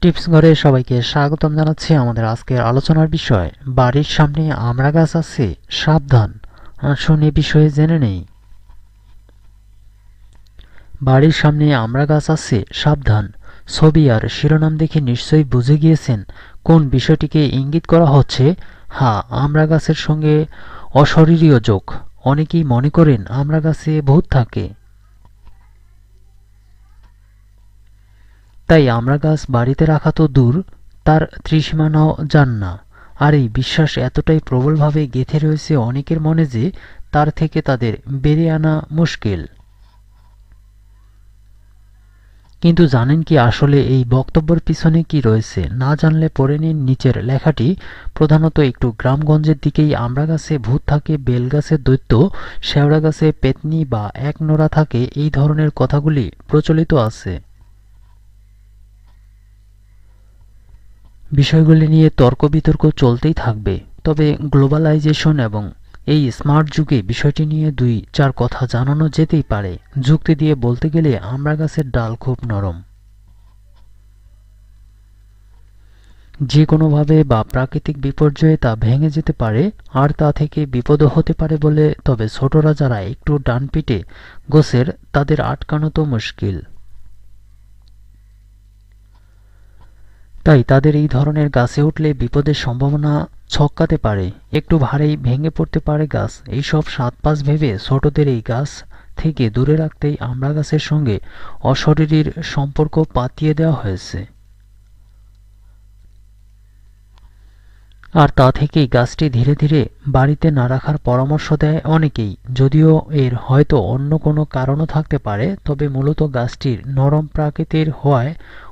Tips ঘরে সবাইকে স্বাগতম জানাচ্ছি আমাদের আজকের আলোচনার বিষয়। বাড়ির সামনে আমড়া গাছ আছে, সাবধান। আসুন এ বিষয়ে জেনে নেই। বাড়ির সামনে আমড়া গাছ আছে, সাবধান। ছবি আর শিরোনাম দেখে নিশ্চয়ই বুঝে গিয়েছেন কোন বিষয়টিকে ইঙ্গিত করা হচ্ছে। হ্যাঁ আমরা গাছের সঙ্গে অশরীরীয় যোগ। অনেকেই মনে করেন আমরা গাছে ভূত থাকে। তাই আমরা গাছ বাড়িতে রাখা তো দূর, তার ত্রিসীমানাও যান না। আর এই বিশ্বাস এতটাই প্রবলভাবে গেঁথে রয়েছে অনেকের মনে যে, তার থেকে তাদের বেরিয়ে আনা মুশকিল। কিন্তু জানেন কি আসলে এই বক্তব্যের পিছনে কি রয়েছে? না জানলে পড়ে নিন নিচের লেখাটি। প্রধানত একটু গ্রামগঞ্জের দিকেই আমরা গাছে ভূত থাকে, বেল গাছে দৈত্য, শেওড়া গাছে পেতনি বা এক নোড়া থাকে, এই ধরনের কথাগুলি প্রচলিত আছে। বিষয়গুলি নিয়ে তর্ক বিতর্ক চলতেই থাকবে। তবে গ্লোবালাইজেশন এবং এই স্মার্ট যুগে বিষয়টি নিয়ে দুই চার কথা জানানো যেতেই পারে। যুক্তি দিয়ে বলতে গেলে আমড়া গাছের ডাল খুব নরম। যে কোনোভাবে বা প্রাকৃতিক বিপর্যয়ে তা ভেঙে যেতে পারে আর তা থেকে বিপদও হতে পারে বলে তবে ছোটরা যারা একটু ডান পিটে গোছের তাদের আটকানো তো মুশকিল। তাই তাদের এই ধরনের গাছে উঠলে বিপদের সম্ভাবনা ছক্কাতে পারে। একটু ভারেই ভেঙে পড়তে পারে গাছ। এইসব সাত পাঁচ ভেবে ছোটদের এই গাছ থেকে দূরে রাখতেই আমড়া গাছের সঙ্গে অশরীরীর সম্পর্ক পাতিয়ে দেওয়া হয়েছে। আর তা থেকেই গাছটি ধীরে ধীরে বাড়িতে না রাখার পরামর্শ দেয় অনেকেই। যদিও এর হয়তো অন্য কোনো কারণও থাকতে পারে, তবে মূলত গাছটির নরম প্রাকৃতির হওয়ায়